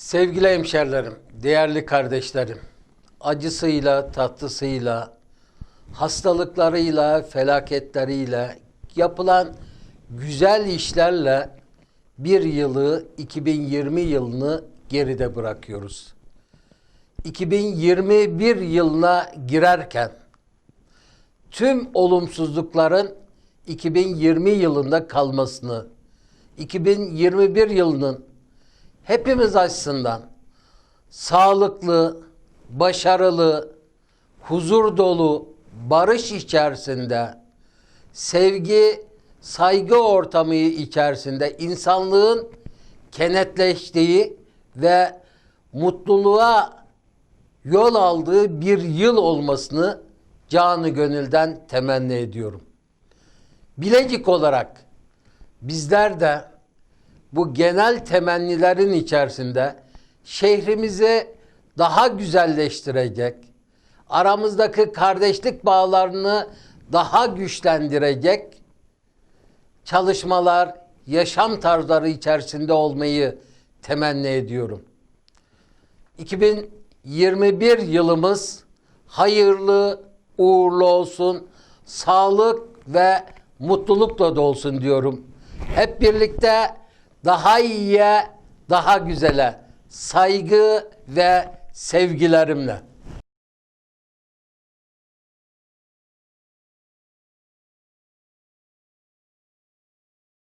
Sevgili hemşerilerim, değerli kardeşlerim, acısıyla, tatlısıyla, hastalıklarıyla, felaketleriyle, yapılan güzel işlerle bir yılı 2020 yılını geride bırakıyoruz. 2021 yılına girerken tüm olumsuzlukların 2020 yılında kalmasını, 2021 yılının hepimiz açısından sağlıklı, başarılı, huzur dolu, barış içerisinde, sevgi, saygı ortamı içerisinde insanlığın kenetleştiği ve mutluluğa yol aldığı bir yıl olmasını canı gönülden temenni ediyorum. Bilecik olarak bizler de bu genel temennilerin içerisinde şehrimizi daha güzelleştirecek, aramızdaki kardeşlik bağlarını daha güçlendirecek çalışmalar, yaşam tarzları içerisinde olmayı temenni ediyorum. 2021 yılımız hayırlı, uğurlu olsun, sağlık ve mutlulukla dolsun diyorum. Hep birlikte daha iyiye, daha güzele saygı ve sevgilerimle.